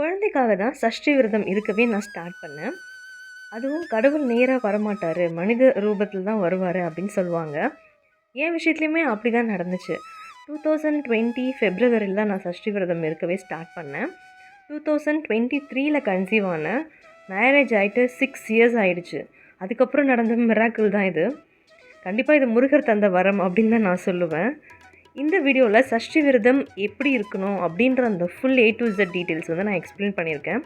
குழந்தைக்காக தான் சஷ்டி விரதம் இருக்கவே நான் ஸ்டார்ட் பண்ணேன். அதுவும் கடவுள் நேராக வரமாட்டார். மனித ரூபத்தில் தான் வருவார் அப்படின்னு சொல்லுவாங்க. என் விஷயத்துலையுமே அப்படி தான் நடந்துச்சு. டூ தௌசண்ட் டுவெண்ட்டி ஃபெப்ரவரியில் தான் நான் சஷ்டி விரதம் இருக்கவே ஸ்டார்ட் பண்ணேன். டூ தௌசண்ட் டுவெண்ட்டி த்ரீயில் கன்சீவ் ஆனேன் மேரேஜ் ஆகிட்டு சிக்ஸ் இயர்ஸ் ஆகிடுச்சு அதுக்கப்புறம் நடந்த மிராக்கிள் தான் இது. கண்டிப்பாக இது முருகர் தந்த வரம் அப்படின்னு தான் நான் சொல்லுவேன். இந்த வீடியோவில் சஷ்டி விரதம் எப்படி இருக்கணும் அப்படின்ற அந்த full A to Z details வந்து நான் எக்ஸ்பிளைன் பண்ணியிருக்கேன்.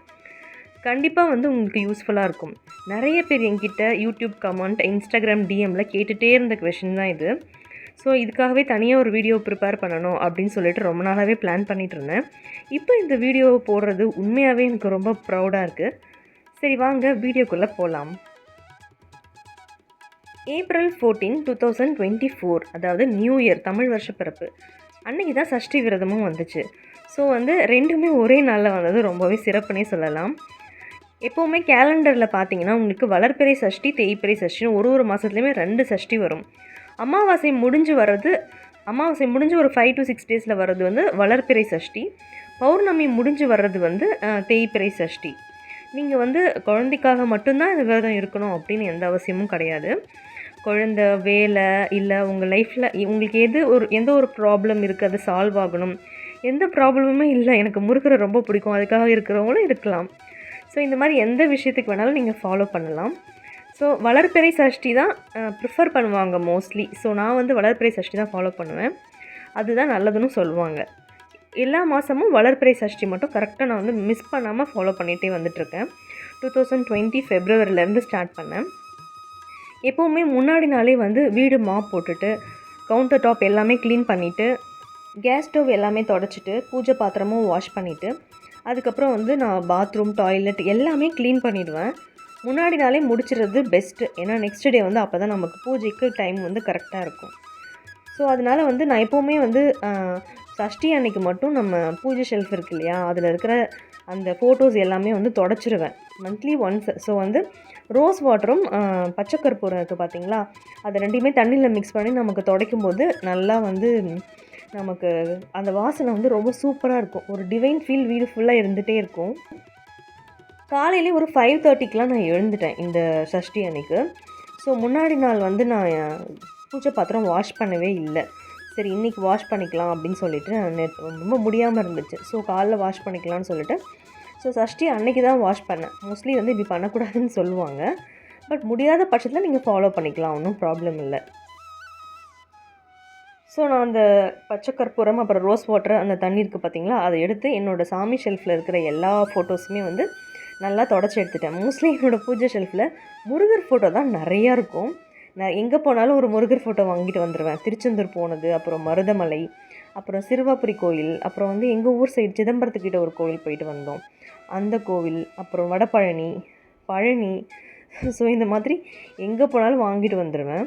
கண்டிப்பாக வந்து உங்களுக்கு யூஸ்ஃபுல்லாக இருக்கும். நிறைய பேர் என்கிட்ட யூடியூப் கமெண்ட் இன்ஸ்டாகிராம் டிஎம்மில் கேட்டுகிட்டே இருந்த கொஷின் தான் இது. ஸோ இதுக்காகவே தனியாக ஒரு வீடியோ ப்ரிப்பேர் பண்ணணும் அப்படின்னு சொல்லிட்டு ரொம்ப நாளாகவே பிளான் பண்ணிகிட்டு இருந்தேன். இப்போ இந்த வீடியோவை போடுறது உண்மையாகவே எனக்கு ரொம்ப ப்ரௌடாக இருக்குது சரி வாங்க வீடியோக்குள்ளே போகலாம் April fourteen two thousand twenty four அதாவது நியூ இயர் தமிழ் வருஷ பிறப்பு அன்னைக்கு தான் சஷ்டி விரதமும் வந்துச்சு. ஸோ வந்து ரெண்டுமே ஒரே நாளில் வந்தது ரொம்பவே சிறப்புனே சொல்லலாம். எப்போவுமே கேலண்டரில் பார்த்தீங்கன்னா உங்களுக்கு வளர்ப்பிறை சஷ்டி தேய்ப்பிறை சஷ்டின்னு ஒரு ஒரு மாதத்துலேயுமே ரெண்டு சஷ்டி வரும். அமாவாசை முடிஞ்சு வர்றது அமாவாசை முடிஞ்சு ஒரு ஃபைவ் டு சிக்ஸ் டேஸில் வர்றது வந்து வளர்ப்பிறை சஷ்டி. பௌர்ணமி முடிஞ்சு வர்றது வந்து தேய்ப்பிறை சஷ்டி. நீங்கள் வந்து குழந்தைக்காக மட்டும்தான் இந்த விரதம் இருக்கணும் அப்படின்னு எந்த அவசியமும் கிடையாது. குழந்த வேலை இல்லை உங்கள் லைஃப்பில் உங்களுக்கு எது ஒரு எந்த ஒரு ப்ராப்ளம் இருக்குது அது சால்வ் ஆகணும். எந்த ப்ராப்ளமுமே இல்லை எனக்கு முறுக்கிற ரொம்ப பிடிக்கும் அதுக்காக இருக்கிறவங்களும் இருக்கலாம். ஸோ இந்த மாதிரி எந்த விஷயத்துக்கு வேணாலும் நீங்கள் ஃபாலோ பண்ணலாம். ஸோ வளர்ப்பிறை சஷ்டி தான் ப்ரிஃபர் பண்ணுவாங்க மோஸ்ட்லி ஸோ நான் வந்து வளர்ப்பிறை சஷ்டி தான் ஃபாலோ பண்ணுவேன். அதுதான் நல்லதுன்னு சொல்லுவாங்க. எல்லா மாதமும் வளர்ப்பிறை சஷ்டி மட்டும் கரெக்டாக நான் வந்து மிஸ் பண்ணாமல் ஃபாலோ பண்ணிகிட்டே வந்துட்டுருக்கேன் டூ தௌசண்ட் டுவெண்ட்டி ஃபெப்ரவரிலேருந்து ஸ்டார்ட் பண்ணேன். எப்போவுமே முன்னாடி நாளே வந்து வீடு மாப் போட்டுட்டு கவுண்டர் டாப் எல்லாமே க்ளீன் பண்ணிவிட்டு கேஸ் ஸ்டவ் எல்லாமே தொடச்சிட்டு பூஜை பாத்திரமும் வாஷ் பண்ணிவிட்டு அதுக்கப்புறம் வந்து நான் பாத்ரூம் டாய்லெட் எல்லாமே க்ளீன் பண்ணிடுவேன். முன்னாடி நாளே முடிச்சிடுறது பெஸ்ட்டு ஏன்னா நெக்ஸ்ட் டே வந்து அப்போ தான் நமக்கு பூஜைக்கு டைம் வந்து கரெக்டாக இருக்கும். ஸோ அதனால் வந்து நான் எப்போவுமே வந்து சஷ்டி அன்னைக்கு மட்டும் நம்ம பூஜை ஷெல்ஃப் இருக்கு இல்லையா அதில் இருக்கிற அந்த ஃபோட்டோஸ் எல்லாமே வந்து தொடச்சிருவேன். மந்த்லி ஒன்ஸ் ஸோ வந்து ரோஸ் வாட்டரும் பச்சை கற்பூரம் இருக்குது பார்த்தீங்களா அது ரெண்டையுமே தண்ணியில் மிக்ஸ் பண்ணி நமக்கு துடைக்கும் போது நல்லா வந்து நமக்கு அந்த வாசனை வந்து ரொம்ப சூப்பராக இருக்கும். ஒரு டிவைன் ஃபீல் வீடு ஃபுல்லாக இருந்துகிட்டே இருக்கும். காலையிலே ஒரு ஃபைவ் தேர்ட்டிக்கெலாம் நான் எழுந்துட்டேன் இந்த சஷ்டி அன்னைக்கு. ஸோ முன்னாடி நாள் வந்து நான் பூஜை பாத்திரம் வாஷ் பண்ணவே இல்லை. சரி இன்றைக்கி வாஷ் பண்ணிக்கலாம் அப்படின்னு சொல்லிட்டு நான் ரொம்ப முடியாமல் இருந்துச்சு. ஸோ காலைல வாஷ் பண்ணிக்கலாம்னு சொல்லிட்டு ஸோ சஷ்டி அன்னைக்கு தான் வாஷ் பண்ணேன். மோஸ்ட்லி வந்து இப்படி பண்ணக்கூடாதுன்னு சொல்லுவாங்க. பட் முடியாத பட்சத்தில் நீங்கள் ஃபாலோ பண்ணிக்கலாம். ஒன்றும் ப்ராப்ளம் இல்லை. ஸோ நான் அந்த பச்சை கற்பூரம் அப்புறம் ரோஸ் வாட்டர் அந்த தண்ணி இருக்குது பார்த்தீங்களா அதை எடுத்து என்னோடய சாமி ஷெல்ஃபில் இருக்கிற எல்லா ஃபோட்டோஸுமே வந்து நல்லா தொடச்சி எடுத்துட்டேன். மோஸ்ட்லி என்னோடய பூஜை ஷெல்ஃபில் முருகர் ஃபோட்டோ தான் நிறையா இருக்கும். நான் எங்கே போனாலும் ஒரு முருகர் ஃபோட்டோ வாங்கிட்டு வந்துடுவேன் திருச்செந்தூர் போனது அப்புறம் மருதமலை அப்புறம் சிறுவாபுரி கோயில் அப்புறம் வந்து எங்கள் ஊர் சைடு சிதம்பரத்துக்கிட்ட ஒரு கோயில் போயிட்டு வந்தோம். அந்த கோவில் அப்புறம் வடபழனி பழனி ஸோ இந்த மாதிரி எங்கே போனாலும் வாங்கிட்டு வந்துடுவேன்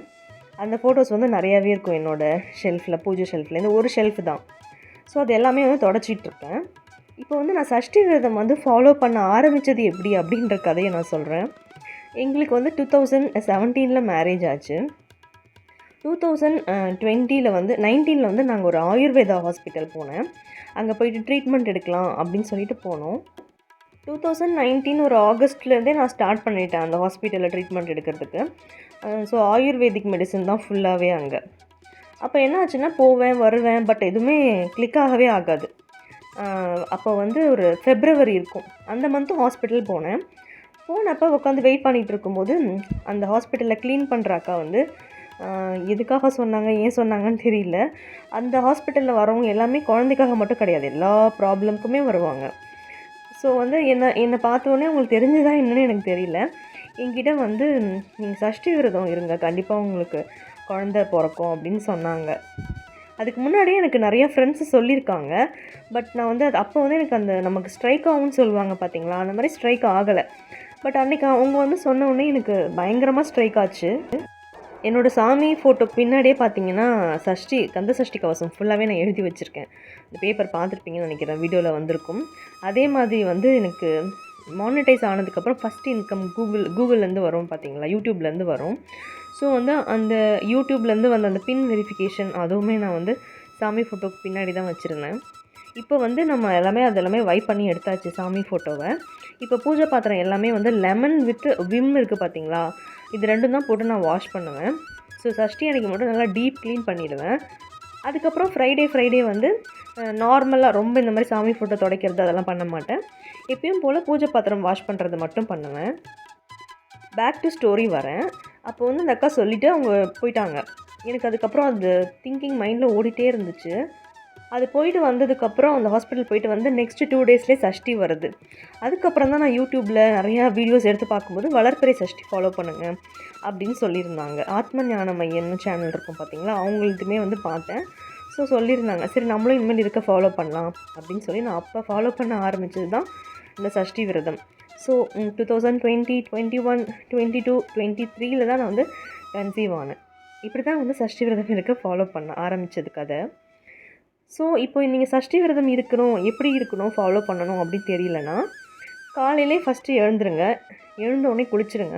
அந்த ஃபோட்டோஸ் வந்து நிறையாவே இருக்கும் என்னோடய ஷெல்ஃபில் பூஜை ஷெல்ஃபில் இந்த ஒரு ஷெல்ஃப் தான். ஸோ அது எல்லாமே வந்து தொடச்சிட்ருப்பேன் இப்போ வந்து நான் சஷ்டி விரதம் வந்து ஃபாலோ பண்ண ஆரம்பித்தது எப்படி அப்படின்ற கதையை நான் சொல்கிறேன் எங்களுக்கு வந்து டூ தௌசண்ட் செவன்டீனில் மேரேஜ் ஆச்சு. டூ தௌசண்ட் டுவெண்ட்டியில் வந்து நைன்டீனில் வந்து நாங்கள் ஒரு ஆயுர்வேதா ஹாஸ்பிட்டல் போனேன். அங்கே போயிட்டு ட்ரீட்மெண்ட் எடுக்கலாம் அப்படின்னு சொல்லிட்டு போனோம். டூ தௌசண்ட் நைன்டீன் ஒரு ஆகஸ்ட்லேருந்தே நான் ஸ்டார்ட் பண்ணிட்டேன் அந்த ஹாஸ்பிட்டலில் ட்ரீட்மெண்ட் எடுக்கிறதுக்கு. ஸோ ஆயுர்வேதிக் மெடிசன் தான் ஃபுல்லாகவே அங்கே. அப்போ என்ன ஆச்சுன்னா போவேன் வருவேன் பட் எதுவுமே கிளிக் ஆகவே ஆகாது. அப்போ வந்து ஒரு ஃபெப்ரவரி இருக்கும். அந்த மந்த்தும் ஹாஸ்பிட்டல் போனேன். போனப்போ உட்காந்து வெயிட் பண்ணிகிட்டு இருக்கும்போது அந்த ஹாஸ்பிட்டலில் க்ளீன் பண்ணுற அக்கா வந்து எதுக்காக சொன்னாங்க ஏன் சொன்னாங்கன்னு தெரியல. அந்த ஹாஸ்பிட்டலில் வரவங்க எல்லாமே குழந்தைக்காக மட்டும் கிடையாது. எல்லா ப்ராப்ளம்க்குமே வருவாங்க. ஸோ வந்து என்னை என்னை பார்த்தோன்னே உங்களுக்கு தெரிஞ்சுதா என்னன்னு எனக்கு தெரியல. என்கிட்ட வந்து நீங்கள் சஷ்டி விரதம் இருங்க. கண்டிப்பாக உங்களுக்கு குழந்த பிறக்கும் அப்படின்னு சொன்னாங்க. அதுக்கு முன்னாடியே எனக்கு நிறையா ஃப்ரெண்ட்ஸு சொல்லியிருக்காங்க. பட் நான் வந்து அது அப்போ வந்து எனக்கு அந்த நமக்கு ஸ்ட்ரைக் ஆகும்னு சொல்லுவாங்க பார்த்தீங்களா? அந்த மாதிரி ஸ்ட்ரைக் ஆகலை. பட் அன்றைக்கி அவங்க வந்து சொன்ன உடனே எனக்கு பயங்கரமாக ஸ்ட்ரைக் ஆச்சு. என்னோடய சாமி ஃபோட்டோ பின்னாடியே பார்த்தீங்கன்னா சஷ்டி கந்த சஷ்டி கவசம் ஃபுல்லாகவே நான் எழுதி வச்சுருக்கேன். இந்த பேப்பர் பார்த்துருப்பீங்கன்னு நினைக்கிறேன் வீடியோவில் வந்திருக்கும். அதே மாதிரி வந்து எனக்கு மானிட்டைஸ் ஆனதுக்கப்புறம் ஃபஸ்ட் இன்கம் கூகுள் கூகுள்லேருந்து வரும் பார்த்தீங்களா? யூடியூப்லேருந்து வரும். ஸோ வந்து அந்த யூடியூப்லேருந்து வந்த அந்த பின் வெரிஃபிகேஷன் அதுவுமே நான் வந்து சாமி ஃபோட்டோக்கு பின்னாடி தான் வச்சுருந்தேன். இப்போ வந்து நம்ம எல்லாமே அது எல்லாமே வைப் பண்ணி எடுத்தாச்சு சாமி ஃபோட்டோவை இப்போ பூஜை பாத்திரம் எல்லாமே வந்து லெமன் வித் விம் இருக்குது பார்த்தீங்களா? இது ரெண்டும் தான் போட்டு நான் வாஷ் பண்ணுவேன். ஸோ சஷ்டி அன்னைக்கு மட்டும் நல்லா டீப் க்ளீன் பண்ணிடுவேன். அதுக்கப்புறம் ஃப்ரைடே ஃப்ரைடே வந்து நார்மலாக ரொம்ப இந்த மாதிரி சாமி ஃபோட்டோ துடைக்கிறது அதெல்லாம் பண்ண மாட்டேன். எப்பயும் போல் பூஜை பாத்திரம் வாஷ் பண்ணுறது மட்டும் பண்ணுவேன். பேக் டு ஸ்டோரி வரேன். அப்போ வந்து அந்த அக்கா சொல்லிவிட்டு அவங்க போயிட்டாங்க. எனக்கு அதுக்கப்புறம் அது திங்கிங் மைண்டில் ஓடிட்டே இருந்துச்சு. அது போயிட்டு வந்ததுக்கப்புறம் அந்த ஹாஸ்பிட்டல் போயிட்டு வந்து நெக்ஸ்ட் டூ டேஸ்லேயே சஷ்டி வருது. அதுக்கப்புறம் தான் நான் யூடியூப்பில் நிறையா வீடியோஸ் எடுத்து பார்க்கும்போது வளர்ப்பிறை சஷ்டி ஃபாலோ பண்ணுங்கள் அப்படின்னு சொல்லியிருந்தாங்க. ஆத்ம ஞான மையம்னு சேனல் இருக்கும் பார்த்தீங்களா அவங்களுக்குமே வந்து பார்த்தேன். ஸோ சொல்லியிருந்தாங்க. சரி நம்மளும் இனிமேல் இருக்க ஃபாலோ பண்ணலாம் அப்படின்னு சொல்லி நான் அப்போ ஃபாலோ பண்ண ஆரம்பித்தது தான் இந்த சஷ்டி விரதம். So two thousand twenty twenty one twenty two twenty த்ரீயில் தான் நான் வந்து கன்சீவ் ஆனேன். இப்படி தான் வந்து சஷ்டி விரதம் இருக்க ஃபாலோ பண்ண ஆரம்பித்தது கதை. ஸோ இப்போ நீங்கள் சஷ்டி விரதம் இருக்கணும் எப்படி இருக்கணும் ஃபாலோ பண்ணணும் அப்படின்னு தெரியலனா காலையிலே ஃபஸ்ட்டு எழுந்துருங்க எழுந்தோடனே குளிச்சுருங்க.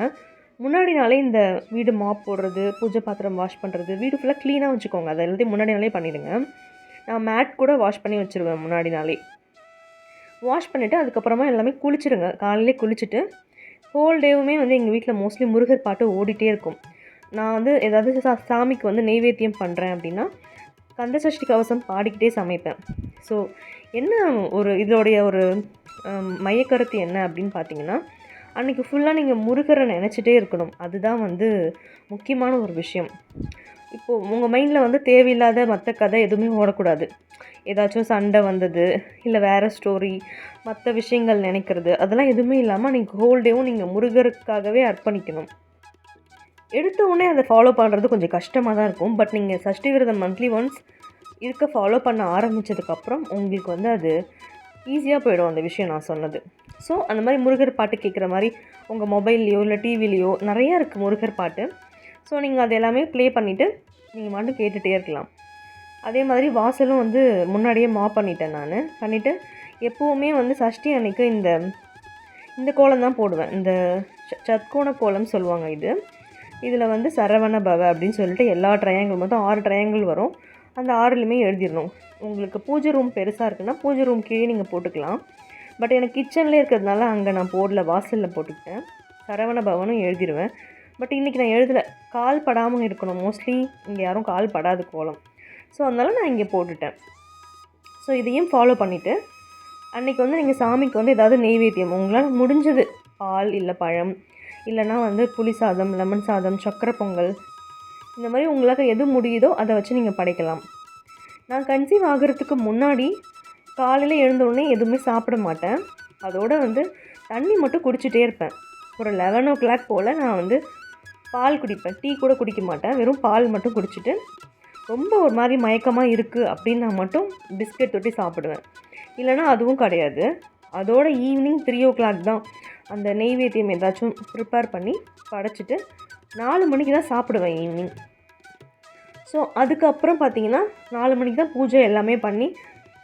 முன்னாடி நாளே இந்த வீடு மாப் போடுறது பூஜை பாத்திரம் வாஷ் பண்ணுறது வீடு ஃபுல்லாக க்ளீனாக வச்சுக்கோங்க. அதை எல்லாத்தையும் முன்னாடி நாளே பண்ணிவிடுங்க நான் மேட் கூட வாஷ் பண்ணி வச்சுருவேன் முன்னாடி நாளே. வாஷ் பண்ணிவிட்டு அதுக்கப்புறமா எல்லாமே குளிச்சுருங்க. காலையிலே குளிச்சுட்டு ஹோல் டேவுமே வந்து எங்கள் வீட்டில் மோஸ்ட்லி முருகர் பாட்டு ஓடிட்டே இருக்கும். நான் வந்து ஏதாவது சா சாமிக்கு வந்து நெய்வேத்தியம் பண்ணுறேன் அப்படின்னா கந்தசஷ்டி கவசம் பாடிக்கிட்டே சமைப்பேன். ஸோ என்ன ஒரு இதோடைய ஒரு மையக்கருத்து என்ன அப்படின்னு பார்த்தீங்கன்னா அன்றைக்கி ஃபுல்லாக நீங்கள் முருகரை நினச்சிட்டே இருக்கணும். அதுதான் வந்து முக்கியமான ஒரு விஷயம். இப்போது உங்கள் மைண்டில் வந்து தேவையில்லாத மற்ற கதை எதுவுமே ஓடக்கூடாது. ஏதாச்சும் சண்டை வந்தது இல்லை வேறு ஸ்டோரி மற்ற விஷயங்கள் நினைக்கிறது அதெல்லாம் எதுவுமே இல்லாமல் நீங்கள் ஹோல் டேவும் நீங்கள் முருகருக்காகவே அர்ப்பணிக்கணும். எடுத்த உடனே அதை ஃபாலோ பண்ணுறது கொஞ்சம் கஷ்டமாக தான் இருக்கும். பட் நீங்கள் சஷ்டி விரதம் மந்த்லி ஒன்ஸ் இருக்க ஃபாலோ பண்ண ஆரம்பித்ததுக்கப்புறம் உங்களுக்கு வந்து அது ஈஸியாக போயிடும் அந்த விஷயம் நான் சொன்னது. ஸோ அந்த மாதிரி முருகர் பாட்டு கேட்குற மாதிரி உங்கள் மொபைல்லையோ இல்லை டிவிலேயோ நிறையா இருக்குது முருகர் பாட்டு. ஸோ நீங்கள் அது எல்லாமே ப்ளே பண்ணிவிட்டு நீங்கள் மட்டும் கேட்டுகிட்டே இருக்கலாம். அதே மாதிரி வாசலும் வந்து முன்னாடியே மாப் பண்ணிட்டேன் நான். பண்ணிவிட்டு எப்போவுமே வந்து சஷ்டி அன்னைக்கு இந்த இந்த கோலம் தான் போடுவேன். இந்த ச- சத்கோண கோலம் சொல்லுவாங்க இது. இதில் வந்து சரவண பவ அப்படின்னு சொல்லிட்டு எல்லா ட்ரையாங்கிள் மொத்தம் ஆறு ட்ரையாங்கிள் வரும். அந்த ஆறுலையுமே எழுதிடணும். உங்களுக்கு பூஜை ரூம் பெருசாக இருக்குன்னா பூஜை ரூம் கீழே நீங்கள் போட்டுக்கலாம். பட் எனக்கு கிச்சன்லேயே இருக்கிறதுனால அங்கே நான் போடல வாசலில் போட்டுக்கிட்டேன். சரவண பவனும் எழுதிடுவேன் பட் இன்றைக்கி நான் எழுதலை. கால் படாமல் இருக்கணும். மோஸ்ட்லி இங்கே யாரும் கால் படாது கோலம். ஸோ அதனால் நான் இங்கே போட்டுட்டேன். ஸோ இதையும் ஃபாலோ பண்ணிவிட்டு அன்றைக்கி வந்து நீங்கள் சாமிக்கு வந்து ஏதாவது நெய்வேத்தியம். உங்களால் முடிஞ்சது. பால் இல்லை பழம். இல்லைன்னா வந்து புளி சாதம் லெமன் சாதம் சக்கரை பொங்கல். இந்த மாதிரி உங்களால் எது முடியுதோ அதை வச்சு நீங்கள் படைக்கலாம். நான் கன்சீவ் ஆகிறதுக்கு முன்னாடி காலையில் எழுந்தோடனே எதுவுமே சாப்பிட மாட்டேன். அதோட வந்து தண்ணி மட்டும் குடிச்சிட்டே இருப்பேன். ஒரு லெவன் ஓ கிளாக் போல் நான் வந்து பால் குடிப்பேன். டீ கூட குடிக்க மாட்டேன். வெறும் பால் மட்டும் குடிச்சிட்டு ரொம்ப ஒரு மாதிரி மயக்கமாக இருக்குது அப்படின்னு நான் மட்டும் பிஸ்கெட் தொட்டி சாப்பிடுவேன். இல்லைன்னா அதுவும் கிடையாது. அதோட ஈவினிங் த்ரீ ஓ கிளாக் தான். அந்த நெய்வேத்தியம் ஏதாச்சும் ப்ரிப்பேர் பண்ணி படைச்சிட்டு நாலு மணிக்கு தான் சாப்பிடுவேன் ஈவினிங் ஸோ அதுக்கப்புறம் பார்த்தீங்கன்னா நாலு மணிக்கு தான் பூஜை எல்லாமே பண்ணி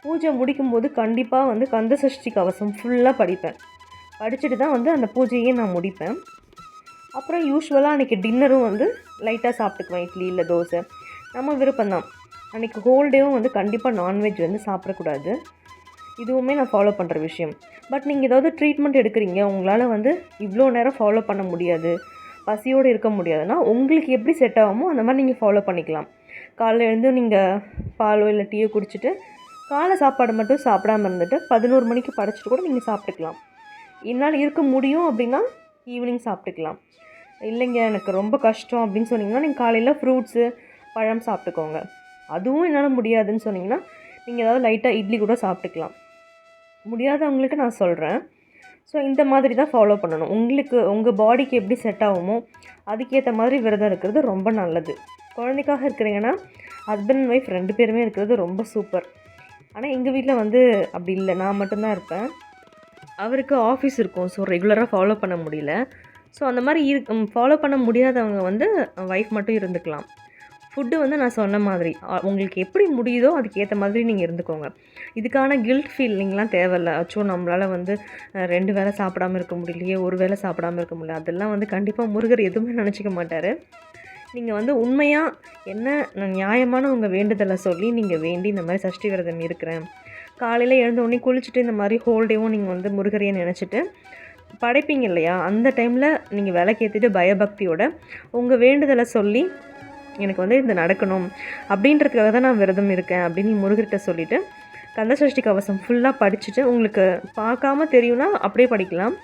பூஜை முடிக்கும்போது கண்டிப்பாக வந்து கந்த சஷ்டி கவசம் ஃபுல்லாக படிப்பேன். படிச்சுட்டு தான் வந்து அந்த பூஜையே நான் முடிப்பேன். அப்புறம் யூஸ்வலாக அன்றைக்கி டின்னரும் வந்து லைட்டாக சாப்பிட்டுக்குவேன் இட்லி இல்லை தோசை. நம்ம விருப்பம்தான். அன்றைக்கி ஹோல் டேவும் வந்து கண்டிப்பாக நான்வெஜ் வந்து சாப்பிடக்கூடாது. இதுவுமே நான் ஃபாலோ பண்ணுற விஷயம். பட் நீங்கள் ஏதாவது ட்ரீட்மெண்ட் எடுக்கிறீங்க உங்களால் வந்து இவ்வளோ நேரம் ஃபாலோ பண்ண முடியாது பசியோடு இருக்க முடியாதுன்னா உங்களுக்கு எப்படி செட் ஆகுமோ அந்த மாதிரி நீங்கள் ஃபாலோ பண்ணிக்கலாம். காலைல எழுந்து நீங்கள் பாலோ இல்லை டீயோ குடிச்சிட்டு காலை சாப்பாடு மட்டும் சாப்பிடாம இருந்துட்டு பதினோரு மணிக்கு படைச்சிட்டு கூட நீங்கள் சாப்பிட்டுக்கலாம். என்னால் இருக்க முடியும் அப்படின்னா ஈவினிங் சாப்பிட்டுக்கலாம். இல்லைங்க எனக்கு ரொம்ப கஷ்டம் அப்படின்னு சொன்னிங்கன்னா நீங்கள் காலையில் ஃப்ரூட்ஸு பழம் சாப்பிட்டுக்கோங்க. அதுவும் என்னால் முடியாதுன்னு சொன்னிங்கன்னா நீங்கள் ஏதாவது லைட்டாக இட்லி கூட சாப்பிட்டுக்கலாம். முடியாதவங்களுக்கு நான் சொல்கிறேன் ஸோ இந்த மாதிரி தான் ஃபாலோ பண்ணணும். உங்களுக்கு உங்கள் பாடிக்கு எப்படி செட் ஆகுமோ அதுக்கேற்ற மாதிரி விரதம் இருக்கிறது ரொம்ப நல்லது. குழந்தைக்காக இருக்கிறீங்கன்னா ஹஸ்பண்ட் அண்ட் ஒய்ஃப் ரெண்டு பேருமே இருக்கிறது ரொம்ப சூப்பர் ஆனால் எங்கள் வீட்டில் வந்து அப்படி இல்லை. நான் மட்டும்தான் இருப்பேன். அவருக்கு ஆஃபீஸ் இருக்கும். ஸோ ரெகுலராக ஃபாலோ பண்ண முடியல. ஸோ அந்த மாதிரி இரு ஃபாலோ பண்ண முடியாதவங்க வந்து ஒய்ஃப் மட்டும் இருந்துக்கலாம். ஃபுட்டு வந்து நான் சொன்ன மாதிரி உங்களுக்கு எப்படி முடியுதோ அதுக்கேற்ற மாதிரி நீங்கள் இருந்துக்கோங்க. இதுக்கான கில்ட் ஃபீலிங்லாம் தேவையில்ல. அச்சோ நம்மளால் வந்து ரெண்டு வேளை சாப்பிடாம இருக்க முடியலையே ஒரு வேளை சாப்பிடாம இருக்க முடியல. அதெல்லாம் வந்து கண்டிப்பாக முருகர் எதுவுமே நினச்சிக்க மாட்டார். நீங்கள் வந்து உண்மையாக என்ன நான் நியாயமான உங்கள் வேண்டுதலை சொல்லி நீங்கள் வேண்டி இந்த மாதிரி சஷ்டி விரதம் இருக்கிறேன். காலையில் எழுந்த உடனே குளிச்சுட்டு இந்த மாதிரி ஹோல் டேவும் நீங்கள் வந்து முருகரையை நினச்சிட்டு படைப்பீங்க இல்லையா? அந்த டைமில் நீங்கள் விளக்கேற்றிட்டு பயபக்தியோட உங்கள் வேண்டுதலை சொல்லி எனக்கு வந்து இது நடக்கணும் அப்படின்றதுக்காக தான் நான் விரதம் இருக்கேன் அப்படின்னு முருகர்கிட்ட சொல்லிவிட்டு கந்தசஷ்டி கவசம் ஃபுல்லாக படிச்சுட்டு உங்களுக்கு பார்க்காம தெரியும்னா அப்படியே படிக்கலாம்.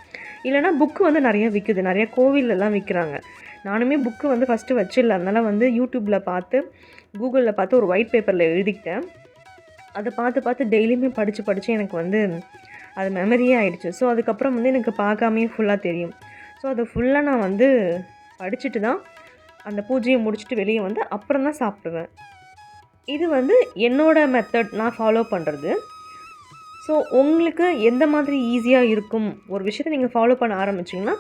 இல்லைனா புக்கு வந்து நிறையா விற்குது நிறையா கோவிலெல்லாம் விற்கிறாங்க நானுமே புக்கு வந்து ஃபஸ்ட்டு வச்சிடல. அதனால் வந்து யூடியூப்பில் பார்த்து கூகுளில் பார்த்து ஒரு ஒயிட் பேப்பரில் எழுதிக்கிட்டேன். அதை பார்த்து பார்த்து டெய்லியுமே படித்து படித்து எனக்கு வந்து அது மெமரியே ஆயிடுச்சு. ஸோ அதுக்கப்புறம் வந்து எனக்கு பார்க்காமே ஃபுல்லாக தெரியும். ஸோ அதை ஃபுல்லாக நான் வந்து படிச்சுட்டு தான் அந்த பூஜையை முடிச்சுட்டு வெளியே வந்து அப்புறம் தான் சாப்பிடுவேன். இது வந்து என்னோட மெத்தட் நான் ஃபாலோ பண்ணுறது ஸோ உங்களுக்கு எந்த மாதிரி ஈஸியாக இருக்கும்? ஒரு விஷயத்த நீங்கள் ஃபாலோ பண்ண ஆரம்பிச்சிங்கன்னா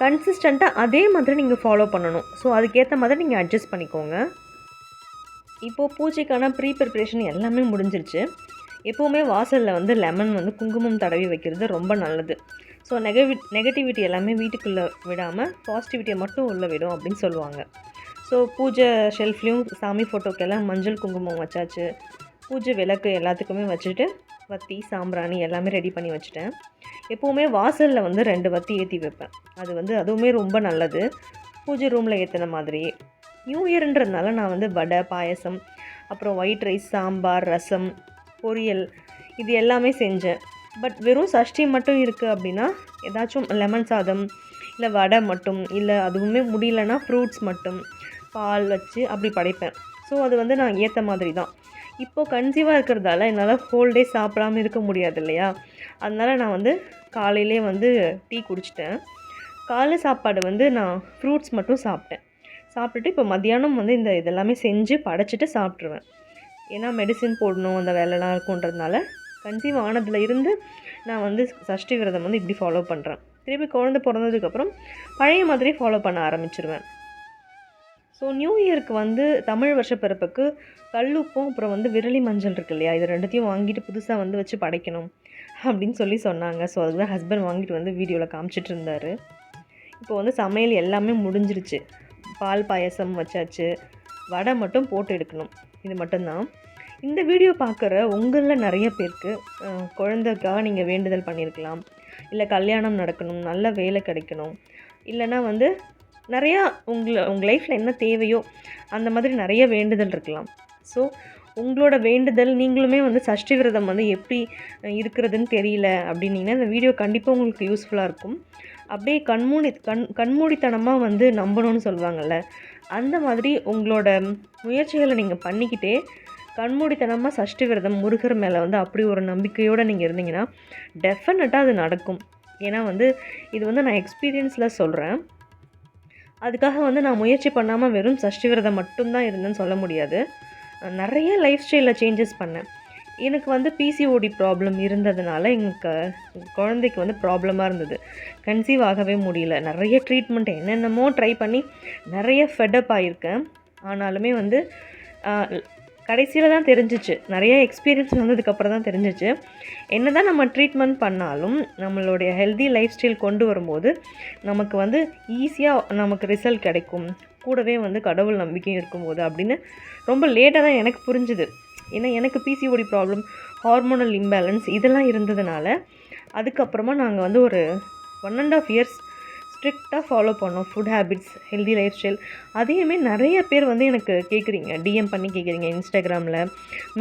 கன்சிஸ்டண்ட்டாக அதே மாதிரி நீங்கள் ஃபாலோ பண்ணணும். ஸோ அதுக்கேற்ற மாதிரி நீங்கள் அட்ஜஸ்ட் பண்ணிக்கோங்க. இப்போது பூஜைக்கான ப்ரீ ப்ரிப்ரேஷன் எல்லாமே முடிஞ்சிருச்சு. எப்போவுமே வாசலில் வந்து லெமன் வந்து குங்குமம் தடவி வைக்கிறது ரொம்ப நல்லது. ஸோ நெகவி நெகட்டிவிட்டி எல்லாமே வீட்டுக்குள்ளே விடாமல் பாசிட்டிவிட்டியை மட்டும் உள்ளே விடும் அப்படின்னு சொல்லுவாங்க. ஸோ பூஜை ஷெல்ஃப்லேயும் சாமி ஃபோட்டோக்கெல்லாம் மஞ்சள் குங்குமம் வச்சாச்சு. பூஜை விளக்கு எல்லாத்துக்குமே வச்சுட்டு வத்தி சாம்பிராணி எல்லாமே ரெடி பண்ணி வச்சுட்டேன். எப்போவுமே வாசலில் வந்து ரெண்டு வத்தி ஏற்றி வைப்பேன். அது வந்து அதுவுமே ரொம்ப நல்லது. பூஜை ரூமில் ஏற்றின மாதிரி. நியூ இயர்ன்றதுனால நான் வந்து வடை பாயசம் அப்புறம் ஒயிட் ரைஸ் சாம்பார் ரசம் பொரியல் இது எல்லாமே செஞ்சேன். பட் வெறும் சஷ்டி மட்டும் இருக்குது அப்படின்னா ஏதாச்சும் லெமன் சாதம் இல்லை வடை மட்டும் இல்லை அதுவுமே முடியலன்னா ஃப்ரூட்ஸ் மட்டும் பால் வச்சு அப்படி படைப்பேன். ஸோ அது வந்து நான் ஏற்ற மாதிரி தான் இப்போது கன்சீவாக இருக்கிறதால என்னால் ஹோல் டே சாப்பிடாம இருக்க முடியாது இல்லையா? அதனால் நான் வந்து காலையிலே வந்து டீ குடிச்சிட்டேன். காலை சாப்பாடு வந்து நான் ஃப்ரூட்ஸ் மட்டும் சாப்பிட்டேன். சாப்பிட்டுட்டு இப்போ மத்தியானம் வந்து இந்த இதெல்லாமே செஞ்சு படைச்சிட்டு சாப்பிட்ருவேன் ஏன்னா மெடிசின் போடணும் அந்த வேலைலாம் இருக்குன்றதுனால கன்சீவ் ஆனதுல இருந்து நான் வந்து சஷ்டி விரதம் வந்து இப்படி ஃபாலோ பண்ணுறேன் திருப்பி குழந்தை பிறந்ததுக்கப்புறம் பழைய மாதிரி ஃபாலோ பண்ண ஆரம்பிச்சிருவேன். ஸோ நியூ இயருக்கு வந்து தமிழ் வருஷ பிறப்புக்கு கல்லுப்பும் அப்புறம் வந்து விரலி மஞ்சள் இருக்கு இல்லையா? இது ரெண்டுத்தையும் வாங்கிட்டு புதுசாக வந்து வச்சு படைக்கணும் அப்படின்னு சொல்லி சொன்னாங்க. ஸோ அதுக்கு தான் ஹஸ்பண்ட் வாங்கிட்டு வந்து வீடியோவில் காமிச்சிட்டு இருந்தார். இப்போ வந்து சமையல் எல்லாமே முடிஞ்சிருச்சு. பால் பாயசம் வச்சாச்சு. வடை மட்டும் போட்டு எடுக்கணும். இது மட்டும்தான். இந்த வீடியோ பார்க்குற உங்களில் நிறைய பேருக்கு குழந்தைக்காக நீங்கள் வேண்டுதல் பண்ணியிருக்கலாம். இல்லை கல்யாணம் நடக்கணும் நல்ல வேலை கிடைக்கணும். இல்லைன்னா வந்து நிறையா உங்களை உங்கள் லைஃப்பில் என்ன தேவையோ அந்த மாதிரி நிறைய வேண்டுதல் இருக்கலாம். ஸோ உங்களோட வேண்டுதல் நீங்களுமே வந்து சஷ்டி விரதம் வந்து எப்படி இருக்கிறதுன்னு தெரியல அப்படின்னீங்கன்னா இந்த வீடியோ கண்டிப்பாக உங்களுக்கு யூஸ்ஃபுல்லாக இருக்கும். அப்படியே கண்மூடி கண் கண்மூடித்தனமாக வந்து நம்பணும்னு சொல்லுவாங்கள்ல அந்த மாதிரி உங்களோட முயற்சிகளை நீங்கள் பண்ணிக்கிட்டே கண்மூடித்தனமாக சஷ்டி விரதம் முருகர் மேலே வந்து அப்படி ஒரு நம்பிக்கையோடு நீங்கள் இருந்தீங்கன்னா டெஃபினட்டாக அது நடக்கும். ஏன்னா வந்து இது வந்து நான் எக்ஸ்பீரியன்ஸில் சொல்கிறேன் அதுக்காக வந்து நான் முயற்சி பண்ணாமல் வெறும் சஷ்டி விரதம் மட்டும்தான் இருந்தேன்னு சொல்ல முடியாது. நிறைய லைஃப் ஸ்டைலில் சேஞ்சஸ் பண்ணேன். எனக்கு வந்து பிசிஓடி ப்ராப்ளம் இருந்ததுனால எங்களுக்கு குழந்தைக்கு வந்து ப்ராப்ளமாக இருந்தது. கன்சீவ் ஆகவே முடியல. நிறைய ட்ரீட்மெண்ட் என்னென்னமோ ட்ரை பண்ணி நிறைய ஃபெடப் ஆகியிருக்கேன் ஆனாலுமே வந்து கடைசியில் தான் தெரிஞ்சிச்சு. நிறைய எக்ஸ்பீரியன்ஸ் வந்ததுக்கப்புறம் தான் தெரிஞ்சிச்சு. என்ன தான் நம்ம ட்ரீட்மெண்ட் பண்ணாலும் நம்மளுடைய ஹெல்தி லைஃப் ஸ்டைல் கொண்டு வரும்போது நமக்கு வந்து ஈஸியாக நமக்கு ரிசல்ட் கிடைக்கும். கூடவே வந்து கடவுள் நம்பிக்கையும் இருக்கும்போது அப்படின்னு ரொம்ப லேட்டாக தான் எனக்கு புரிஞ்சுது. ஏன்னா எனக்கு பிசிஓடி ப்ராப்ளம் ஹார்மோனல் இம்பேலன்ஸ் இதெல்லாம் இருந்ததுனால அதுக்கப்புறமா நாங்கள் வந்து ஒரு ஒன் அண்ட் ஆஃப் இயர்ஸ் ஸ்ட்ரிக்டாக ஃபாலோ பண்ணோம். Food habits healthy life style அதையுமே நிறைய பேர் வந்து எனக்கு கேட்குறீங்க டிஎம் பண்ணி கேட்குறீங்க இன்ஸ்டாகிராமில்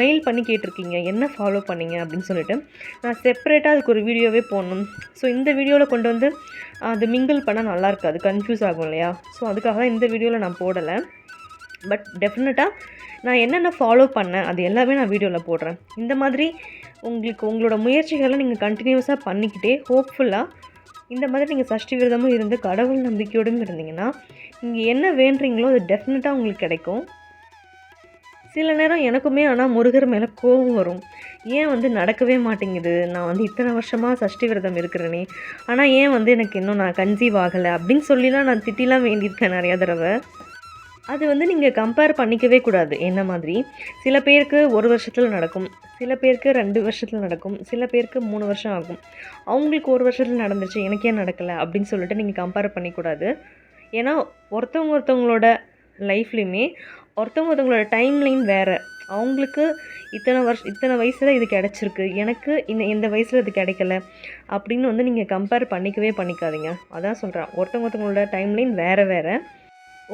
மெயில் பண்ணி கேட்டிருக்கீங்க. என்ன ஃபாலோ பண்ணீங்க அப்படின்னு சொல்லிட்டு. நான் செப்பரேட்டாக அதுக்கு ஒரு வீடியோவே போடணும். ஸோ இந்த வீடியோவில் கொண்டு வந்து அது மிங்கிள் பண்ணால் நல்லா இருக்காது. கன்ஃபியூஸ் ஆகும் இல்லையா? ஸோ அதுக்காக தான் இந்த வீடியோவில் நான் போடலை. பட் டெஃபினட்டாக நான் என்னென்ன ஃபாலோ பண்ணேன் அது எல்லாமே நான் வீடியோவில் போடுறேன். இந்த மாதிரி உங்களுக்கு உங்களோட முயற்சிகளை நீங்கள் கண்டினியூஸாக பண்ணிக்கிட்டே ஹோப்ஃபுல்லாக இந்த மாதிரி நீங்கள் சஷ்டி விரதமும் இருந்து கடவுள் நம்பிக்கையோடும் இருந்தீங்கன்னா நீங்கள் என்ன வேண்டுறீங்களோ அது டெஃபினட்டாக உங்களுக்கு கிடைக்கும். சில நேரம் எனக்குமே ஆனால் முருகர் மேலே கோபம் வரும். ஏன் வந்து நடக்கவே மாட்டேங்குது? நான் வந்து இத்தனை வருஷமாக சஷ்டி விரதம் இருக்கிறேனே. ஆனால் ஏன் வந்து எனக்கு இன்னும் நான் கன்சீவ் ஆகலை? அப்படின்னு சொல்லிலாம் நான் திட்டிலாம் வேண்டியிருக்கேன் நிறையா தடவை. அது வந்து நீங்கள் கம்பேர் பண்ணிக்கவே கூடாது. என்ன மாதிரி? சில பேருக்கு ஒரு வருஷத்தில் நடக்கும். சில பேருக்கு ரெண்டு வருஷத்தில் நடக்கும். சில பேருக்கு மூணு வருஷம் ஆகும். அவங்களுக்கு ஒரு வருஷத்தில் நடந்துச்சு எனக்கு ஏன் நடக்கலை? அப்படின்னு சொல்லிட்டு நீங்கள் கம்பேர் பண்ணிக்கூடாது. ஏன்னா ஒருத்தவங்க ஒருத்தவங்களோட லைஃப்லையுமே ஒருத்தவங்க ஒருத்தவங்களோட டைம் லைன் வேறு. அவங்களுக்கு இத்தனை வருஷம் இத்தனை வயசில் இது கிடச்சிருக்கு. எனக்கு இந்த இந்த வயசில் இது கிடைக்கல. அப்படின்னு வந்து நீங்கள் கம்பேர் பண்ணிக்கவே பண்ணிக்காதீங்க. அதான் சொல்கிறேன் ஒருத்தவங்க ஒருத்தவங்களோட டைம் லைன் வேறு வேறு.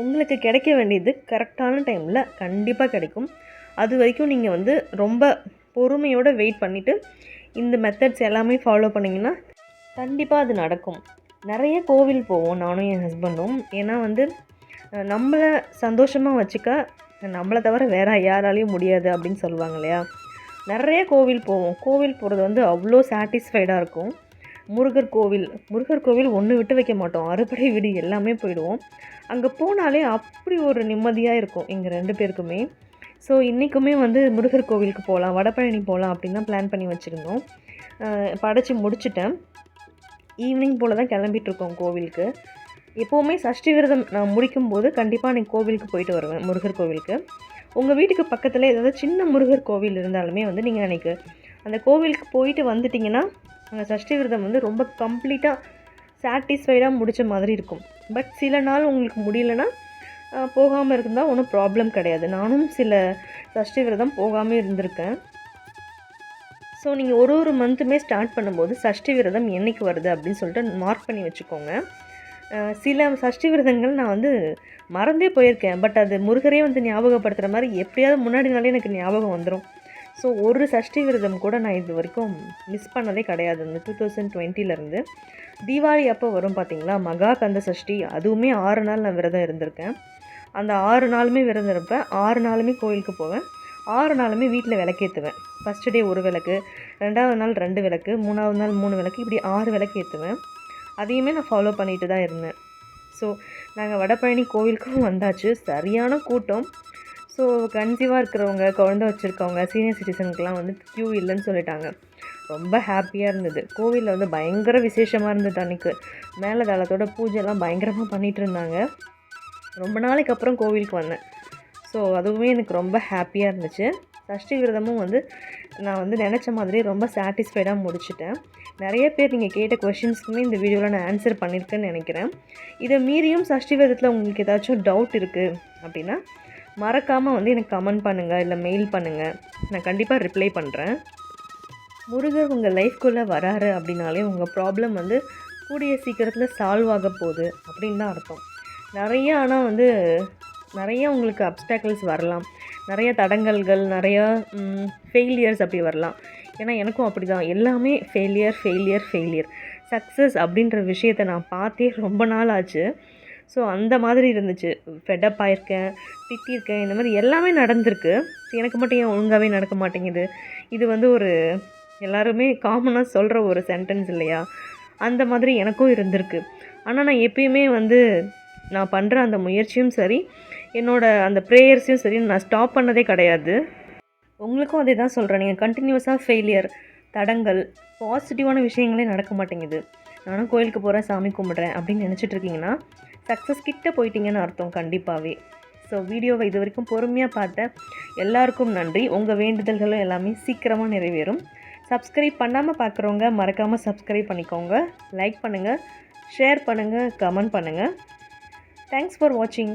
உங்களுக்கு கிடைக்க வேண்டியது கரெக்டான டைமில் கண்டிப்பாக கிடைக்கும். அது வரைக்கும் நீங்கள் வந்து ரொம்ப பொறுமையோடு வெயிட் பண்ணிவிட்டு இந்த மெத்தட்ஸ் எல்லாமே ஃபாலோ பண்ணிங்கன்னா கண்டிப்பாக அது நடக்கும். நிறைய கோவில் போவோம் நானும் என் ஹஸ்பண்டும் ஏன்னா வந்து நம்மளை சந்தோஷமாக வச்சுக்க நம்மளை தவிர வேறு யாராலையும் முடியாது அப்படின்னு சொல்லுவாங்க இல்லையா? நிறைய கோவில் போவோம். கோவில் போகிறது வந்து அவ்வளோ சாட்டிஸ்ஃபைடாக இருக்கும். முருகர் கோவில். முருகர் கோவில் ஒன்று விட்டு வைக்க மாட்டோம். அறுபடை வீடு எல்லாமே போயிடுவோம். அங்கே போனாலே அப்படி ஒரு நிம்மதியாக இருக்கும் எங்கள் ரெண்டு பேருக்குமே. ஸோ இன்றைக்குமே வந்து முருகர் கோவிலுக்கு போகலாம் வடபழனி போகலாம் அப்படின்னு தான் பிளான் பண்ணி வச்சுருந்தோம். படைச்சி முடிச்சிட்டேன். ஈவினிங் போல் தான் கிளம்பிட்டுருக்கோம் கோவிலுக்கு. எப்போவுமே சஷ்டி விரதம் நான் முடிக்கும் போது கண்டிப்பாக நான் கோவிலுக்கு போயிட்டு வருவேன் முருகர் கோவிலுக்கு. உங்கள் வீட்டுக்கு பக்கத்தில் ஏதாவது சின்ன முருகர் கோவில் இருந்தாலுமே வந்து நீங்கள் அன்றைக்கி அந்த கோவிலுக்கு போயிட்டு வந்துட்டிங்கன்னா நாங்கள் சஷ்டி விரதம் வந்து ரொம்ப கம்ப்ளீட்டாக சாட்டிஸ்ஃபைடாக முடித்த மாதிரி இருக்கும். பட் சில நாள் உங்களுக்கு முடியலன்னா போகாமல் இருந்தால் ஒன்றும் ப்ராப்ளம் கிடையாது. நானும் சில சஷ்டி விரதம் போகாமல் இருந்திருக்கேன். ஸோ நீங்கள் ஒரு ஒரு மந்த்துமே ஸ்டார்ட் பண்ணும்போது சஷ்டி விரதம் என்றைக்கு வருது அப்படின்னு சொல்லிட்டு மார்க் பண்ணி வச்சுக்கோங்க. சில சஷ்டி விரதங்கள் நான் வந்து மறந்தே போயிருக்கேன். பட் அது முருகரே வந்து ஞாபகப்படுத்துகிற மாதிரி எப்படியாவது முன்னாடி நாளே எனக்கு ஞாபகம் வந்துடும் ஸோ ஒரு சஷ்டி விரதம் கூட நான் இது வரைக்கும் மிஸ் பண்ணதே கிடையாது. இந்த டூ தௌசண்ட் டுவெண்ட்டிலேருந்து தீபாவளி அப்போ வரும் பார்த்தீங்களா மகா கந்த சஷ்டி. அதுவுமே ஆறு நாள் நான் விரதம் இருந்திருக்கேன். அந்த ஆறு நாளுமே விரதம் இருப்பேன். ஆறு நாளுமே கோயிலுக்கு போவேன். ஆறு நாளுமே வீட்டில் விளக்கேற்றுவேன் ஃபஸ்ட்டு டே ஒரு விளக்கு ரெண்டாவது நாள் ரெண்டு விளக்கு மூணாவது நாள் மூணு விளக்கு இப்படி ஆறு விளக்கு ஏற்றுவேன் அதையுமே நான் ஃபாலோ பண்ணிட்டு தான் இருந்தேன். ஸோ நாங்கள் வடபழனி கோவிலுக்கும் வந்தாச்சு. சரியான கூட்டம். ஸோ கன்சீவாக இருக்கிறவங்க குழந்த வச்சுருக்கவங்க சீனியர் சிட்டிசனுக்குலாம் வந்து க்யூ இல்லைன்னு சொல்லிட்டாங்க. ரொம்ப ஹாப்பியாக இருந்தது. கோவிலில் வந்து பயங்கர விசேஷமாக இருந்தது அன்றைக்கு மேலே தளத்தோட பூஜைலாம் பயங்கரமாக பண்ணிகிட்டு இருந்தாங்க. ரொம்ப நாளைக்கு அப்புறம் கோவிலுக்கு வந்தேன். ஸோ அதுவுமே எனக்கு ரொம்ப ஹாப்பியாக இருந்துச்சு. சஷ்டி விரதமும் வந்து நான் வந்து நினச்ச மாதிரி ரொம்ப சாட்டிஸ்ஃபைடாக முடிச்சுட்டேன். நிறைய பேர் நீங்கள் கேட்ட கொஷின்ஸ்க்குமே இந்த வீடியோவில் நான் ஆன்சர் பண்ணியிருக்கேன்னு நினைக்கிறேன். இதை மீறியும் சஷ்டி விரதத்தில் உங்களுக்கு ஏதாச்சும் டவுட் இருக்குது அப்படின்னா மறக்காமல் வந்து எனக்கு கமெண்ட் பண்ணுங்கள் இல்லை மெயில் பண்ணுங்கள் நான் கண்டிப்பாக ரிப்ளை பண்ணுறேன் முருகர் உங்கள் லைஃப்குள்ளே வராரு அப்படின்னாலே உங்கள் ப்ராப்ளம் வந்து கூடிய சீக்கிரத்தில் சால்வ் ஆக போகுது அப்படின்னு தான் அர்த்தம். நிறைய ஆனால் வந்து நிறைய உங்களுக்கு அப்டாக்கிள்ஸ் வரலாம். நிறைய தடங்கல்கள் நிறையா ஃபெயிலியர்ஸ் அப்படி வரலாம். ஏன்னா எனக்கும் அப்படி தான் எல்லாமே ஃபெயிலியர் ஃபெயிலியர் ஃபெயிலியர் சக்ஸஸ் அப்படின்ற விஷயத்தை நான் பார்த்தே ரொம்ப நாள் ஆச்சு. ஸோ அந்த மாதிரி இருந்துச்சு. ஃபெட்டப் ஆயிருக்கேன் திட்டியிருக்கேன் இந்த மாதிரி எல்லாமே நடந்திருக்கு. எனக்கு மட்டும் ஏன் ஒழுங்காகவே நடக்க மாட்டேங்குது? இது வந்து ஒரு எல்லாருமே காமனாக சொல்கிற ஒரு சென்டென்ஸ் இல்லையா? அந்த மாதிரி எனக்கும் இருந்திருக்கு. ஆனால் நான் எப்பயுமே வந்து நான் பண்ணுற அந்த முயற்சியும் சரி என்னோடய அந்த ப்ரேயர்ஸையும் சரி நான் ஸ்டாப் பண்ணதே கிடையாது. உங்களுக்கும் அதே தான் சொல்கிறேன் நீங்கள் கண்டினியூஸாக ஃபெயிலியர் தடங்கள் பாசிட்டிவான விஷயங்களே நடக்க மாட்டேங்குது. நானும் கோயிலுக்கு போகிறேன் சாமி கும்பிட்றேன் அப்படின்னு நினச்சிட்ருக்கீங்கன்னா சக்ஸஸ் கிட்ட போயிட்டீங்கன்னு அர்த்தம் கண்டிப்பாகவே ஸோ வீடியோவை இது வரைக்கும் பொறுமையாக பார்த்த எல்லாருக்கும் நன்றி. உங்கள் வேண்டுதல்களும் எல்லாமே சீக்கிரமாக நிறைவேறும். சப்ஸ்கிரைப் பண்ணாமல் பார்க்குறவங்க மறக்காமல் சப்ஸ்கிரைப் பண்ணிக்கோங்க. லைக் பண்ணுங்கள் ஷேர் பண்ணுங்கள் கமெண்ட் பண்ணுங்கள் தேங்க்ஸ் ஃபார் வாட்சிங்